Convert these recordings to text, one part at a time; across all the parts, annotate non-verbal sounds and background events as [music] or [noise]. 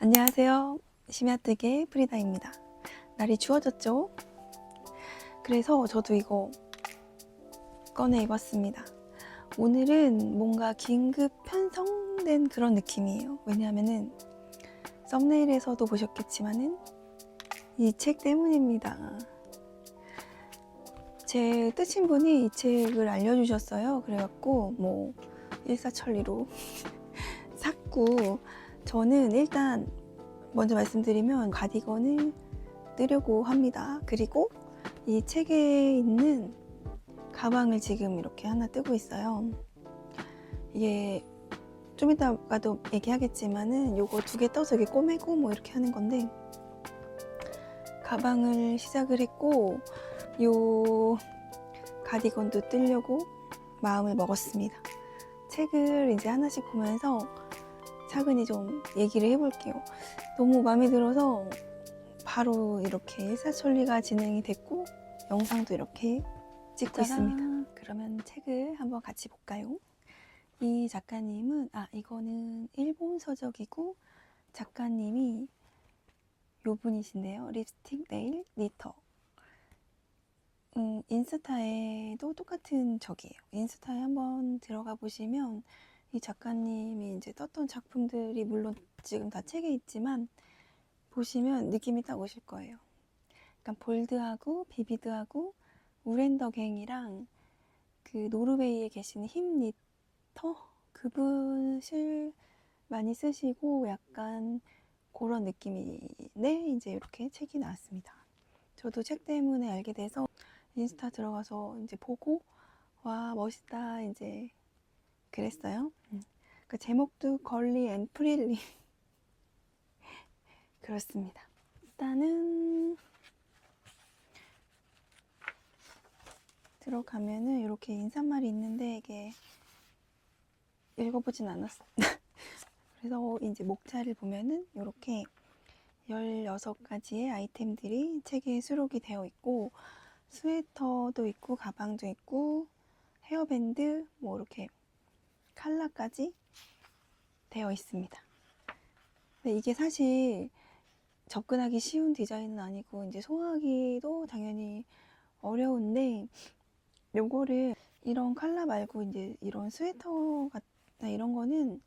안녕하세요. 심야뜨개 프리다입니다. 날이 추워졌죠? 그래서 저도 이거 꺼내 입었습니다. 오늘은 뭔가 긴급 편성된 그런 느낌이에요. 왜냐하면은 썸네일에서도 보셨겠지만은 이 책 때문입니다. 제 뜻인 분이 이 책을 알려주셨어요. 그래갖고 뭐 일사천리로 [laughs] 샀고 저는 일단 먼저 말씀드리면 가디건을 뜨려고 합니다. 그리고 이 책에 있는 가방을 지금 이렇게 하나 뜨고 있어요. 이게 좀 이따가도 얘기하겠지만은 요거 두 개 떠서 이렇게 꼬매고 뭐 이렇게 하는 건데 가방을 시작을 했고 요 가디건도 뜨려고 마음을 먹었습니다. 책을 이제 하나씩 보면서 차근히 좀 얘기를 해볼게요. 너무 마음에 들어서 바로 이렇게 일사천리가 진행이 됐고 영상도 이렇게 찍고 있습니다. 그러면 책을 한번 같이 볼까요? 이 작가님은 아 이거는 일본 서적이고 작가님이 요 분이신데요. 립스틱 네일 니터. 음, 인스타에도 똑같은 적이에요. 인스타에 한번 들어가 보시면 이 작가님이 이제 떴던 작품들이 물론 지금 다 책에 있지만 보시면 느낌이 딱 오실 거예요. 약간 볼드하고 비비드하고 우렌더갱이랑 그 노르웨이에 계시는 힘 니터 그분을 많이 쓰시고 약간 그런 느낌이네 이제 이렇게 책이 나왔습니다. 저도 책 때문에 알게 돼서 인스타 들어가서 이제 보고 와 멋있다 이제 그랬어요. 음. 그 제목도 걸리 앤 프릴리 [laughs] 그렇습니다. 일단은 들어가면은 이렇게 인사말이 있는데 이게 읽어보진 않았어. [laughs] 그래서 이제 목차를 보면은 이렇게 16가지의 아이템들이 책에 수록이 되어 있고 스웨터도 있고 가방도 있고 헤어밴드 뭐 이렇게 칼라까지 되어 있습니다. 이게 사실 접근하기 쉬운 디자인은 아니고 이제 소화하기도 당연히 어려운데 요거를 이런 칼라 말고 이제 이런 스웨터 같다 이런 거는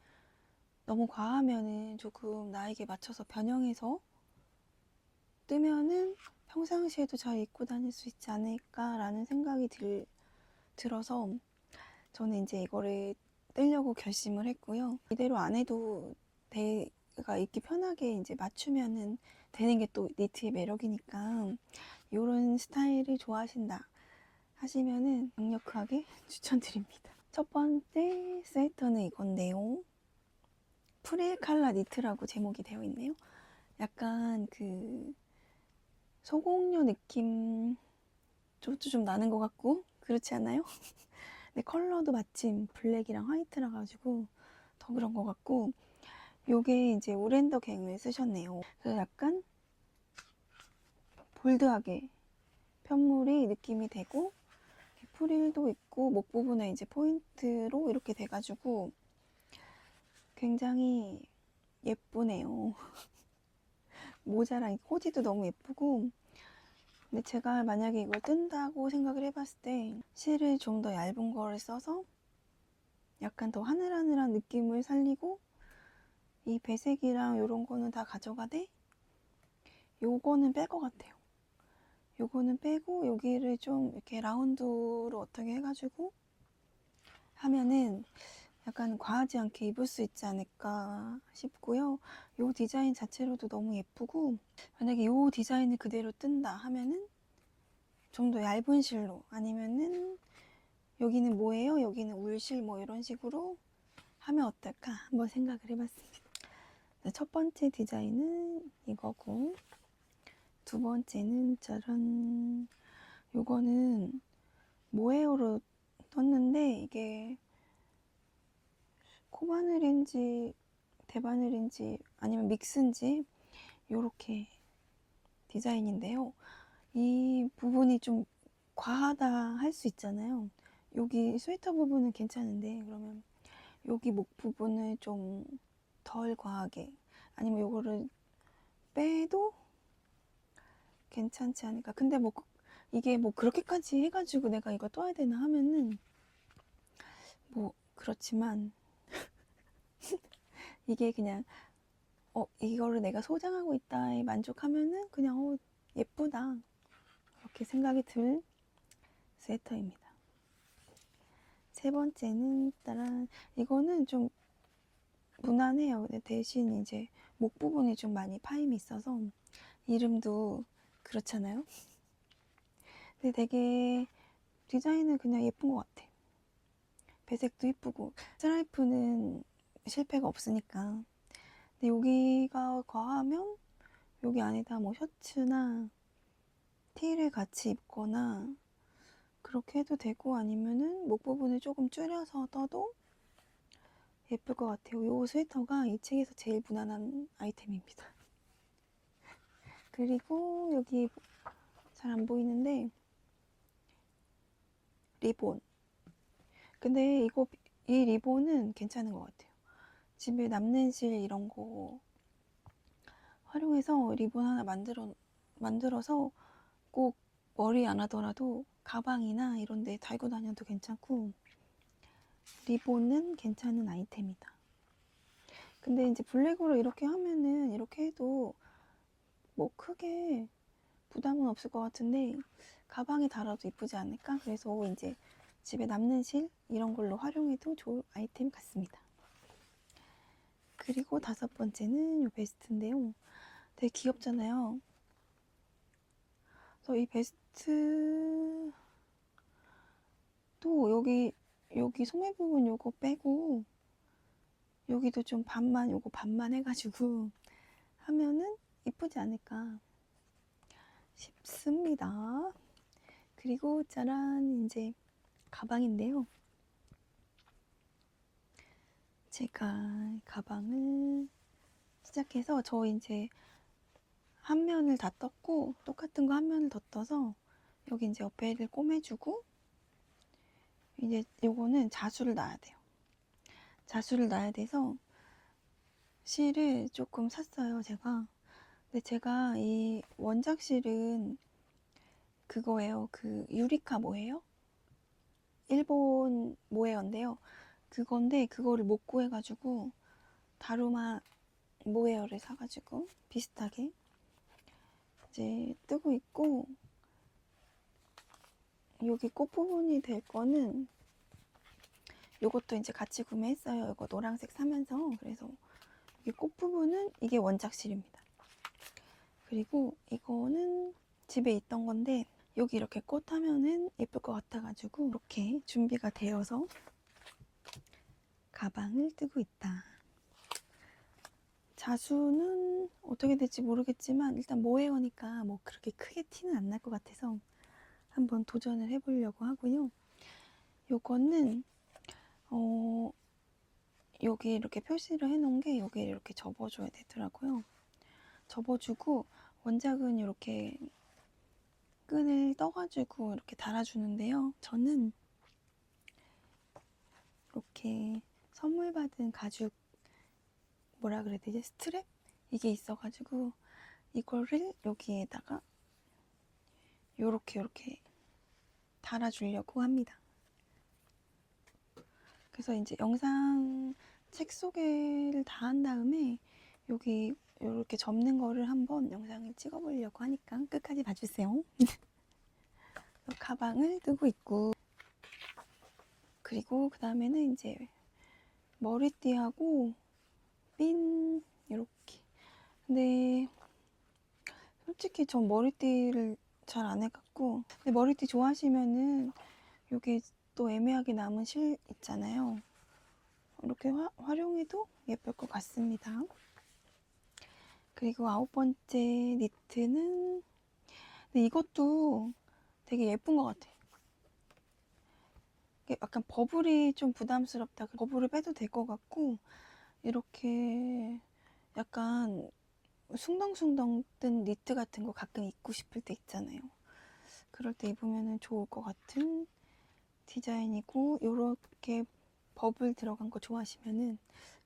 너무 과하면은 조금 나에게 맞춰서 변형해서 뜨면은 평상시에도 잘 입고 다닐 수 있지 않을까라는 생각이 들, 들어서 저는 이제 이거를 떼려고 결심을 했고요. 이대로 안 해도 내가 입기 편하게 이제 맞추면은 되는 게 또 니트의 매력이니까 이런 스타일을 좋아하신다 하시면은 강력하게 [laughs] 추천드립니다. 첫 번째 세트는 이건데요. 프릴 칼라 니트라고 제목이 되어 있네요. 약간 그 소공녀 느낌 좀, 좀 나는 것 같고 그렇지 않아요? [laughs] 근데 컬러도 마침 블랙이랑 화이트라 가지고 더 그런 것 같고 요게 이제 오렌더 갱을 쓰셨네요. 그래서 약간 볼드하게 편물이 느낌이 되고 프릴도 있고 목 부분에 이제 포인트로 이렇게 돼가지고 굉장히 예쁘네요. [laughs] 모자랑 코디도 너무 예쁘고 근데 제가 만약에 이걸 뜬다고 생각을 해봤을 때 실을 좀 더 얇은 거를 써서 약간 더 하늘하늘한 느낌을 살리고 이 배색이랑 이런 거는 다 가져가되 요거는 뺄 것 같아요. 요거는 빼고 여기를 좀 이렇게 라운드로 어떻게 해가지고 하면은 약간 과하지 않게 입을 수 있지 않을까 싶고요. 요 디자인 자체로도 너무 예쁘고 만약에 요 디자인을 그대로 뜬다 하면은 좀 더 얇은 실로 아니면은 여기는 뭐예요? 여기는 울실 뭐 이런 식으로 하면 어떨까 한번 생각을 해봤습니다. 네, 첫 번째 디자인은 이거고 두 번째는 짜란 요거는 모헤어로 떴는데 이게 코바늘인지 대바늘인지 아니면 믹스인지 요렇게 디자인인데요. 이 부분이 좀 과하다 할 수 있잖아요. 여기 스웨터 부분은 괜찮은데 그러면 여기 목 부분을 좀 덜 과하게 아니면 요거를 빼도 괜찮지 않을까. 근데 뭐꼭 이게 뭐 그렇게까지 해가지고 내가 이거 떠야 되나 하면은 뭐 그렇지만 [laughs] 이게 그냥 어 이거를 내가 소장하고 있다에 만족하면은 그냥 어 예쁘다 그렇게 생각이 들 스웨터입니다. 세 번째는 따란 이거는 좀 무난해요. 근데 대신 이제 목 부분이 좀 많이 파임이 있어서 이름도 그렇잖아요. 근데 되게 디자인은 그냥 예쁜 것 같아. 배색도 이쁘고 스트라이프는 실패가 없으니까. 근데 여기가 과하면 여기 안에다 뭐 셔츠나 티를 같이 입거나 그렇게 해도 되고 아니면은 목 부분을 조금 줄여서 떠도 예쁠 것 같아요. 이 스웨터가 이 책에서 제일 무난한 아이템입니다. [laughs] 그리고 여기 잘 안 보이는데 리본. 근데 이거 이 리본은 괜찮은 것 같아요. 집에 남는 실 이런 거 활용해서 리본 하나 만들어 만들어서 꼭 머리 안 하더라도 가방이나 이런 데 달고 다녀도 괜찮고 리본은 괜찮은 아이템이다. 근데 이제 블랙으로 이렇게 하면은 이렇게 해도 뭐 크게 부담은 없을 것 같은데 가방에 달아도 이쁘지 않을까? 그래서 이제 집에 남는 실 이런 걸로 활용해도 좋을 아이템 같습니다. 그리고 다섯 번째는 이 베스트인데요. 되게 귀엽잖아요. 그래서 이 베스트 또 여기 여기 소매 부분 요거 빼고 여기도 좀 반만 요거 반만 해가지고 하면은 이쁘지 않을까 싶습니다. 그리고 짜란 이제 가방인데요. 제가 가방을 시작해서 저 이제 한 면을 다 떴고 똑같은 거 한 면을 더 떠서 여기 이제 옆에를 꼬매주고 이제 요거는 자수를 놔야 돼요. 자수를 놔야 돼서 실을 조금 샀어요, 제가. 근데 제가 이 원작 실은 그거예요. 그 유리카 모헤어? 일본 모헤어인데요. 그건데 그거를 못 구해가지고 다루마 모헤어를 사가지고 비슷하게 이제 뜨고 있고 여기 꽃 부분이 될 거는 요것도 이제 같이 구매했어요. 이거 노란색 사면서 그래서 여기 꽃 부분은 이게 원작실입니다. 그리고 이거는 집에 있던 건데 여기 이렇게 꽃 하면은 예쁠 것 같아가지고 이렇게 준비가 되어서 가방을 뜨고 있다. 자수는 어떻게 될지 모르겠지만 일단 모헤어니까 뭐 그렇게 크게 티는 안 날 것 같아서 한번 도전을 해보려고 하고요. 요거는 어 여기 이렇게 표시를 해놓은 게 여기 이렇게 접어줘야 되더라고요. 접어주고 원작은 이렇게 끈을 떠가지고 이렇게 달아주는데요. 저는 이렇게 선물 받은 가죽 뭐라 그래야 되지? 스트랩? 이게 있어가지고 이거를 여기에다가 요렇게 요렇게 달아주려고 합니다. 그래서 이제 영상 책 소개를 다 한 다음에 여기 이렇게 접는 거를 한번 영상을 찍어보려고 하니까 끝까지 봐주세요. [laughs] 가방을 뜨고 있고 그리고 그 다음에는 이제 머리띠하고 핀 이렇게. 근데 솔직히 전 머리띠를 잘 안 해갖고 근데 머리띠 좋아하시면은 요게 또 애매하게 남은 실 있잖아요. 이렇게 화, 활용해도 예쁠 것 같습니다. 그리고 아홉 번째 니트는 근데 이것도 되게 예쁜 것 같아 이게 약간 버블이 좀 부담스럽다 버블을 빼도 될 것 같고 이렇게 약간 숭덩숭덩 뜬 니트 같은 거 가끔 입고 싶을 때 있잖아요. 그럴 때 입으면 좋을 것 같은 디자인이고 이렇게 버블 들어간 거 좋아하시면은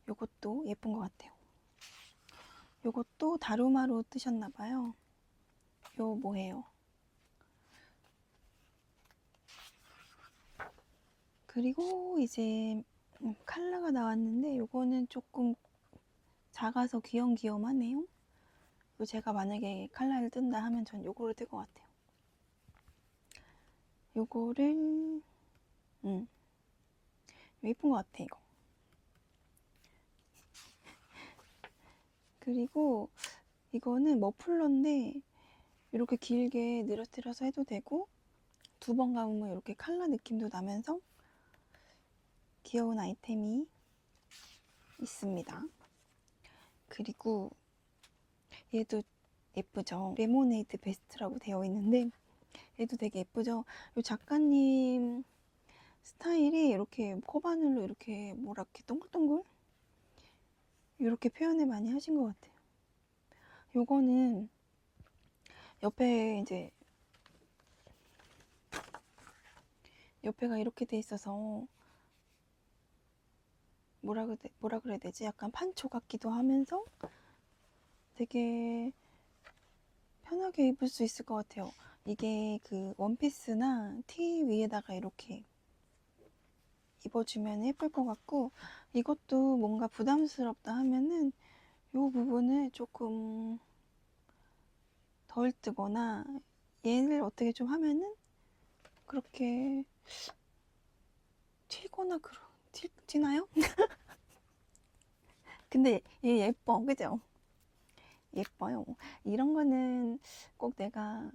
이것도 예쁜 것 같아요. 요것도 다루마로 뜨셨나 봐요. 요 뭐예요? 그리고 이제 음, 칼라가 나왔는데 요거는 조금 작아서 귀염귀염하네요. 요 제가 만약에 칼라를 뜬다 하면 전 요거를 뜰 것 같아요. 요거를 음 예쁜 것 같아 이거. [laughs] 그리고 이거는 머플러인데 이렇게 길게 늘어뜨려서 해도 되고 두 번 감으면 이렇게 칼라 느낌도 나면서 귀여운 아이템이 있습니다. 그리고 얘도 예쁘죠? 레모네이드 베스트라고 되어 있는데 얘도 되게 예쁘죠? 이 작가님 스타일이 이렇게 코바늘로 이렇게 이렇게 동글동글 이렇게 표현을 많이 하신 것 같아요. 요거는 옆에 이제 옆에가 이렇게 돼 있어서 뭐라 그래 뭐라 그래야 되지? 약간 판초 같기도 하면서 되게 편하게 입을 수 있을 것 같아요. 이게 그 원피스나 티 위에다가 이렇게 입어주면 예쁠 것 같고 이것도 뭔가 부담스럽다 하면은 이 부분을 조금 덜 뜨거나 얘를 어떻게 좀 하면은 그렇게 튀거나 그런 튀, 튀나요? [laughs] 근데 얘 예뻐 그죠? 예뻐요. 이런 거는 꼭 내가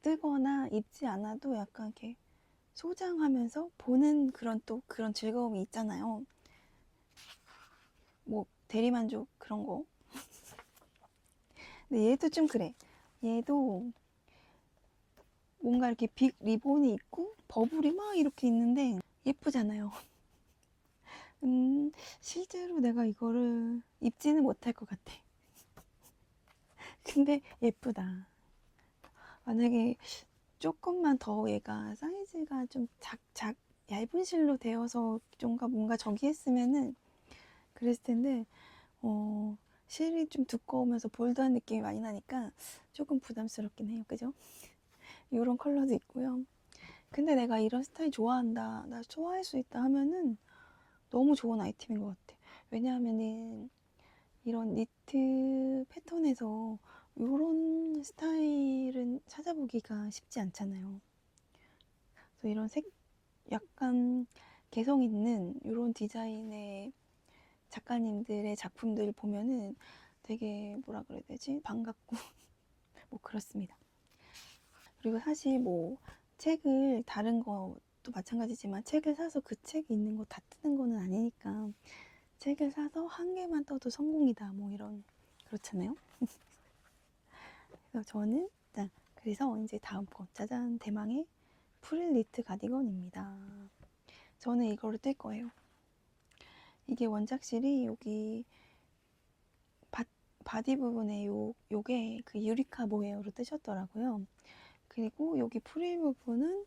뜨거나 입지 않아도 약간 이렇게 소장하면서 보는 그런 또 그런 즐거움이 있잖아요. 뭐 대리만족 그런 거. 근데 얘도 좀 그래. 얘도 뭔가 이렇게 빅 리본이 있고 버블이 막 이렇게 있는데 예쁘잖아요. 음, 실제로 내가 이거를 입지는 못할 것 같아. [laughs] 근데 예쁘다. 만약에 조금만 더 얘가 사이즈가 좀 작, 작, 얇은 실로 되어서 좀가 뭔가 저기 했으면은 그랬을 텐데, 어, 실이 좀 두꺼우면서 볼드한 느낌이 많이 나니까 조금 부담스럽긴 해요. 그죠? 이런 컬러도 있고요. 근데 내가 이런 스타일 좋아한다, 나 좋아할 수 있다 하면은 너무 좋은 아이템인 것 같아. 왜냐하면은 이런 니트 패턴에서 이런 스타일은 찾아보기가 쉽지 않잖아요. 그래서 이런 색, 약간 개성 있는 이런 디자인의 작가님들의 작품들 보면은 되게 뭐라 그래야 되지? 반갑고 [laughs] 뭐 그렇습니다. 그리고 사실 뭐 책을 다른 것도 마찬가지지만 책을 사서 그 책이 있는 거 다 뜨는 거는 아니니까 책을 사서 한 개만 떠도 성공이다 뭐 이런 그렇잖아요. 그래서 저는 자 그래서 이제 다음 거 짜잔 대망의 프릴 니트 가디건입니다. 저는 이거를 뜰 거예요. 이게 원작실이 여기 바, 바디 부분에 요 요게 그 유리카 모헤어로 뜨셨더라고요. 그리고 여기 프릴 부분은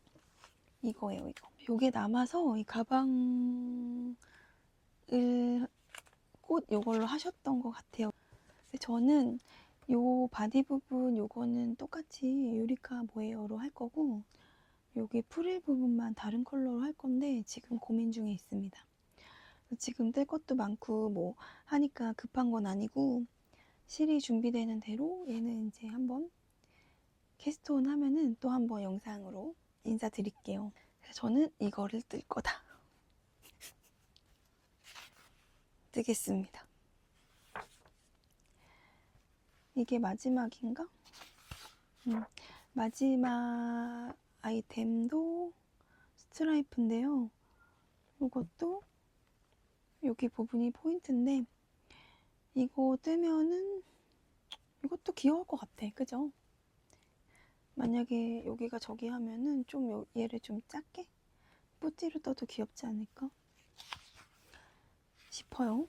이거예요, 이거. 요게 남아서 이 가방을 꽃 요걸로 하셨던 것 같아요. 저는 요 바디 부분 요거는 똑같이 유리카 모헤어로 할 거고 여기 프릴 부분만 다른 컬러로 할 건데 지금 고민 중에 있습니다. 지금 뜰 것도 많고 뭐 하니까 급한 건 아니고 실이 준비되는 대로 얘는 이제 한번 캐스트온 하면은 또 한번 영상으로 인사드릴게요. 저는 이거를 뜰 거다. [laughs] 뜨겠습니다. 이게 마지막인가? 음, 마지막 아이템도 스트라이프인데요. 이것도 여기 부분이 포인트인데 이거 뜨면은 이것도 귀여울 것 같아. 그죠? 만약에 여기가 저기 하면은 좀 요- 얘를 좀 작게 뿌띠로 떠도 귀엽지 않을까 싶어요.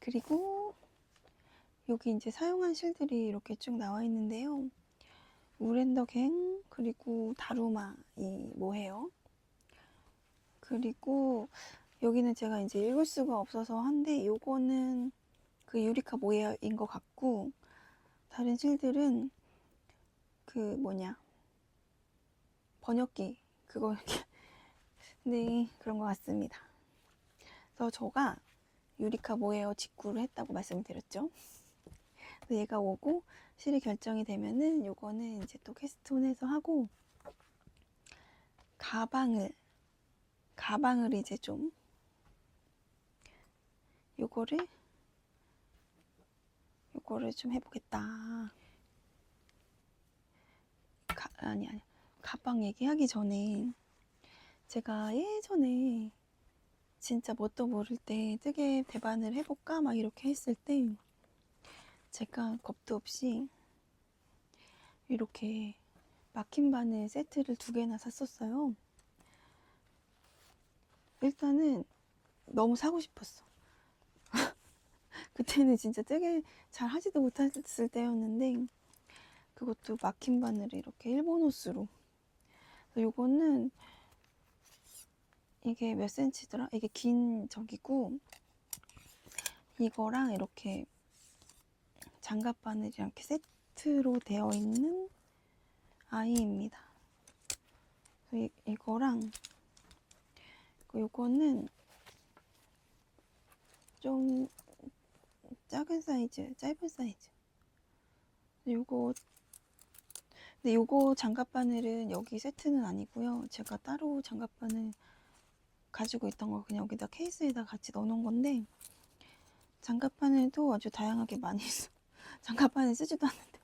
그리고 여기 이제 사용한 실들이 이렇게 쭉 나와 있는데요. 우렌더 갱 그리고 다루마 이 뭐해요. 그리고 여기는 제가 이제 읽을 수가 없어서 한데 요거는 그 유리카 모양인 것 같고 다른 실들은 그 뭐냐 번역기 그거 [laughs] 네 그런 것 같습니다. 그래서 저가 유리카 모에어 직구를 했다고 말씀드렸죠. 그래서 얘가 오고 실이 결정이 되면은 요거는 이제 또 캐스톤해서 하고 가방을 가방을 이제 좀 요거를 요거를 좀 해보겠다. 가, 아니 아니 가방 얘기하기 전에 제가 예전에 진짜 뭣도 모를 때 뜨개 대반을 해볼까 막 이렇게 했을 때 제가 겁도 없이 이렇게 막힌 바늘 세트를 두 개나 샀었어요. 일단은 너무 사고 싶었어. [laughs] 그때는 진짜 뜨개 잘 하지도 못했을 때였는데 그것도 막힌 바늘을 이렇게 일본 호스로 요거는 이게 몇 센치더라? 이게 긴 저기고 이거랑 이렇게 장갑 바늘이 이렇게 세트로 되어 있는 아이입니다. 이, 이거랑 요거는 좀 작은 사이즈, 짧은 사이즈. 요거 근데 요거 장갑 바늘은 여기 세트는 아니고요. 제가 따로 장갑 바늘 가지고 있던 거 그냥 여기다 케이스에다 같이 넣어놓은 건데 장갑 바늘도 아주 다양하게 많이 [laughs] 있어. 장갑 바늘 쓰지도 않는데.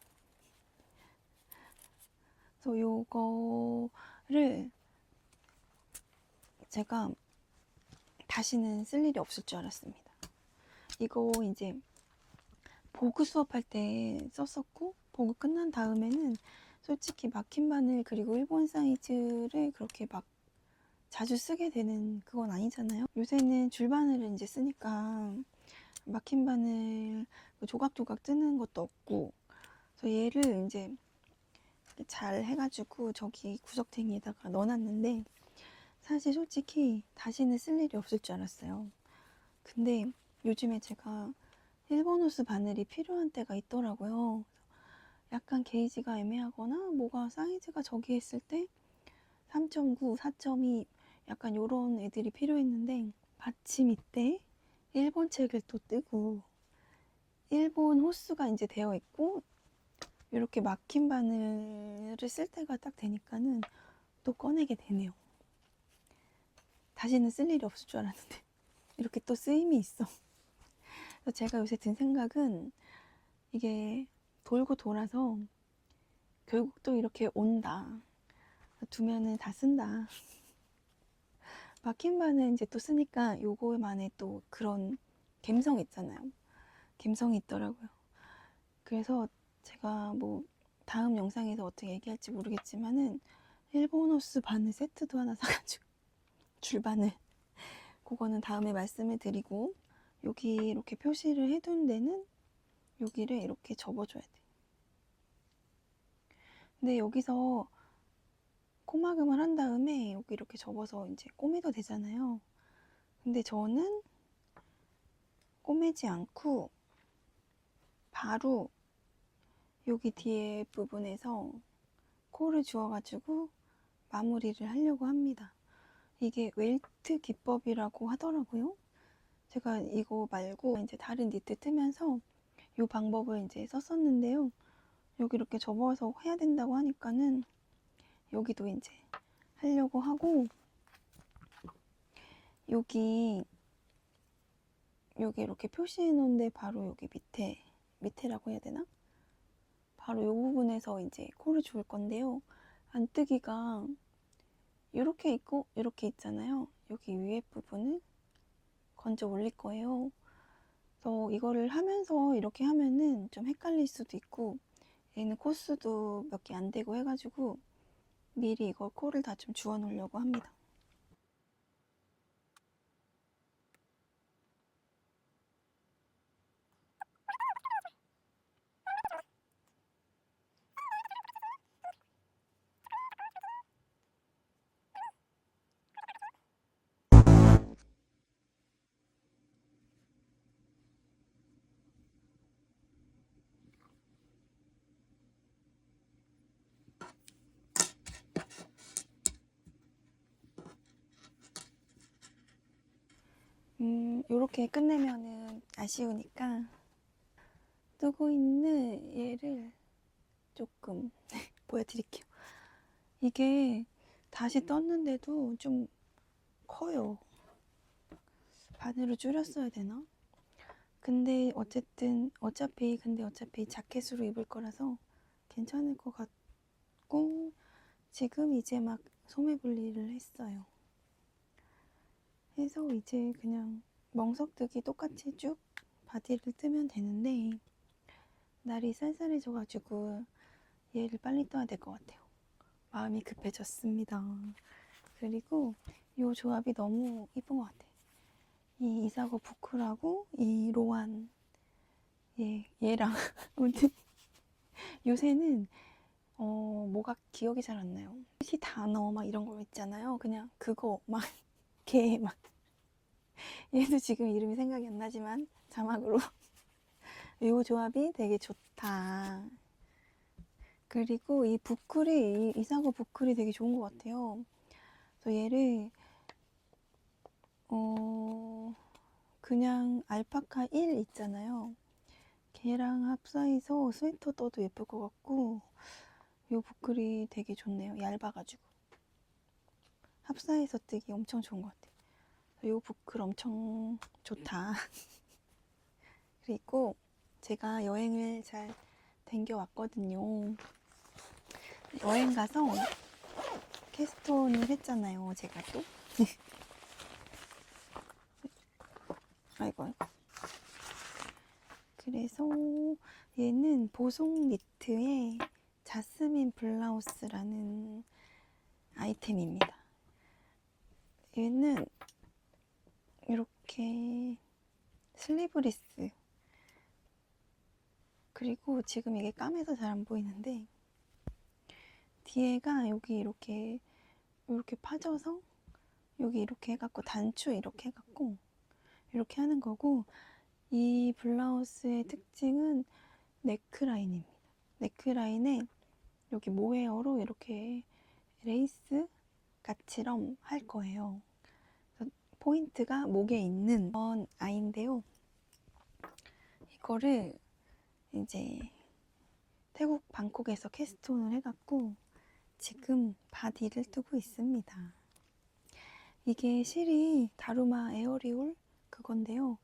그래서 요거를 제가 다시는 쓸 일이 없을 줄 알았습니다. 이거 이제 보그 수업할 때 썼었고 보그 끝난 다음에는 솔직히 막힌 바늘 그리고 일본 사이즈를 그렇게 막 자주 쓰게 되는 그건 아니잖아요. 요새는 줄바늘을 이제 쓰니까 막힌 바늘 뭐 조각조각 뜨는 것도 없고 그래서 얘를 이제 잘 해가지고 저기 구석탱이에다가 넣어놨는데 사실 솔직히 다시는 쓸 일이 없을 줄 알았어요. 근데 요즘에 제가 일본 호스 바늘이 필요한 때가 있더라고요. 약간 게이지가 애매하거나 뭐가 사이즈가 저기 했을 때 3.9, 4.2 약간 요런 애들이 필요했는데 받침 이때 일본 책을 또 뜨고 일본 호수가 이제 되어 있고 이렇게 막힌 바늘을 쓸 때가 딱 되니까는 또 꺼내게 되네요. 다시는 쓸 일이 없을 줄 알았는데 [laughs] 이렇게 또 쓰임이 있어. 제가 요새 든 생각은 이게 돌고 돌아서 결국 또 이렇게 온다. 두면은 다 쓴다. 막힌 바는 이제 또 쓰니까 요거만의 또 그런 감성 있잖아요. 감성이 있더라고요. 그래서 제가 뭐 다음 영상에서 어떻게 얘기할지 모르겠지만은 일본 호스 바늘 세트도 하나 사가지고 [laughs] 줄바늘 그거는 다음에 말씀을 드리고 여기 이렇게 표시를 해둔 데는 여기를 이렇게 접어줘야 돼. 근데 여기서 코막음을 한 다음에 여기 이렇게 접어서 이제 꼬매도 되잖아요. 근데 저는 꼬매지 않고 바로 여기 뒤에 부분에서 코를 주어가지고 마무리를 하려고 합니다. 이게 웰트 기법이라고 하더라고요. 제가 이거 말고 이제 다른 니트 뜨면서 이 방법을 이제 썼었는데요. 여기 이렇게 접어서 해야 된다고 하니까는 여기도 이제 하려고 하고 여기 여기 이렇게 표시해 놓은데 바로 여기 밑에 밑에라고 해야 되나? 바로 이 부분에서 이제 코를 주울 건데요. 안뜨기가 이렇게 있고 이렇게 있잖아요. 여기 위에 부분을 건져 올릴 거예요. 그래서 이거를 하면서 이렇게 하면은 좀 헷갈릴 수도 있고 얘는 코스도 몇 개 안 되고 해가지고 미리 이걸 코를 다 좀 주워 놓으려고 합니다. 음, 요렇게 끝내면은 아쉬우니까 뜨고 있는 얘를 조금 [laughs] 보여드릴게요. 이게 다시 떴는데도 좀 커요. 반으로 줄였어야 되나? 근데 어쨌든 어차피 근데 어차피 자켓으로 입을 거라서 괜찮을 것 같고 지금 이제 막 소매 분리를 했어요. 해서 이제 그냥 멍석뜨기 똑같이 쭉 바디를 뜨면 되는데 날이 쌀쌀해져가지고 얘를 빨리 떠야 될 것 같아요. 마음이 급해졌습니다. 그리고 이 조합이 너무 이쁜 것 같아. 이 이사고 부클하고 이 로안 얘 얘랑 [laughs] 아무튼 요새는 어 뭐가 기억이 잘 안 나요. 시 단어 막 이런 거 있잖아요. 그냥 그거 막 개 [laughs] 막 얘도 지금 이름이 생각이 안 나지만 자막으로 [laughs] 이 조합이 되게 좋다. 그리고 이 부클이 이 이 사고 부클이 되게 좋은 것 같아요. 그래서 얘를 어 그냥 알파카 1 있잖아요. 걔랑 합사해서 스웨터 떠도 예쁠 것 같고 요 부클이 되게 좋네요. 얇아가지고 합사해서 뜨기 엄청 좋은 것 같아요. 요 부클 엄청 좋다. [laughs] 그리고 제가 여행을 잘 댕겨 왔거든요. 여행 가서 캐스톤을 했잖아요. 제가 또. [laughs] 아이고. 그래서 얘는 보송 니트의 자스민 블라우스라는 아이템입니다. 얘는 이렇게 슬리브리스 그리고 지금 이게 까매서 잘 안 보이는데 뒤에가 여기 이렇게 이렇게 파져서 여기 이렇게 해갖고 단추 이렇게 해갖고 이렇게 하는 거고 이 블라우스의 특징은 네크라인입니다. 네크라인에 여기 모헤어로 이렇게 레이스 같이럼 할 거예요. 포인트가 목에 있는 그런 아이인데요. 이거를 이제 태국 방콕에서 캐스톤을 해갖고 지금 바디를 뜨고 있습니다. 이게 실이 다루마 에어리올 그건데요.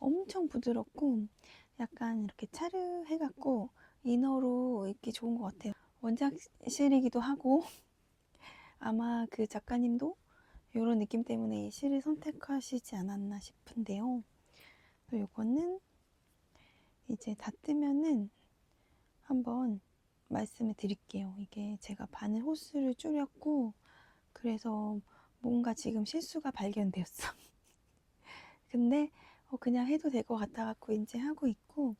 엄청 부드럽고 약간 이렇게 차르 해갖고 이너로 입기 좋은 것 같아요. 원작 실이기도 하고 [laughs] 아마 그 작가님도 이런 느낌 때문에 이 실을 선택하시지 않았나 싶은데요. 이거는 이제 다 뜨면은 한번 말씀을 드릴게요. 이게 제가 바늘 호수를 줄였고 그래서 뭔가 지금 실수가 발견되었어. [laughs] 근데 어, 그냥 해도 될 것 같아갖고 이제 하고 있고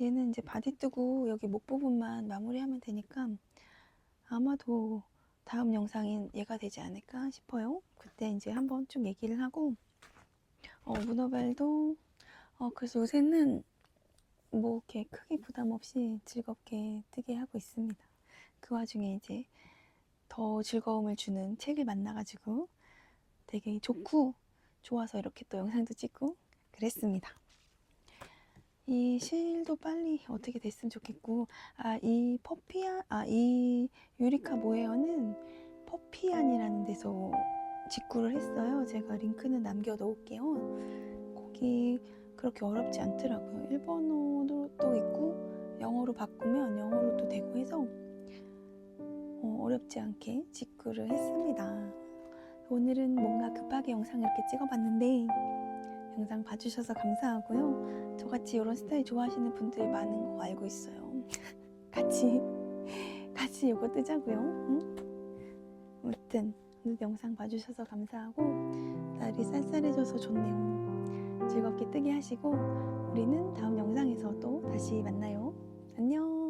얘는 이제 바디 뜨고 여기 목 부분만 마무리하면 되니까 아마도 다음 영상인 얘가 되지 않을까 싶어요. 그때 이제 한번 쭉 얘기를 하고 어, 문어발도 어, 그래서 요새는 뭐 이렇게 크게 부담 없이 즐겁게 뜨게 하고 있습니다. 그 와중에 이제 더 즐거움을 주는 책을 만나가지고 되게 좋고 좋아서 이렇게 또 영상도 찍고 그랬습니다. 이 실도 빨리 어떻게 됐으면 좋겠고 아 이 퍼피안 아 이 유리카 모헤어는 퍼피안이라는 데서 직구를 했어요. 제가 링크는 남겨 놓을게요. 거기 그렇게 어렵지 않더라고요. 일본어도 또 있고 영어로 바꾸면 영어로도 되고 해서 어, 어렵지 않게 직구를 했습니다. 오늘은 뭔가 급하게 영상을 이렇게 찍어봤는데 영상 봐주셔서 감사하고요. 저같이 이런 스타일 좋아하시는 분들 많은 거 알고 있어요. [laughs] 같이 같이 이거 뜨자고요. 응? 아무튼 오늘 영상 봐주셔서 감사하고 날이 쌀쌀해져서 좋네요. 즐겁게 뜨게 하시고 우리는 다음 영상에서 또 다시 만나요. 안녕.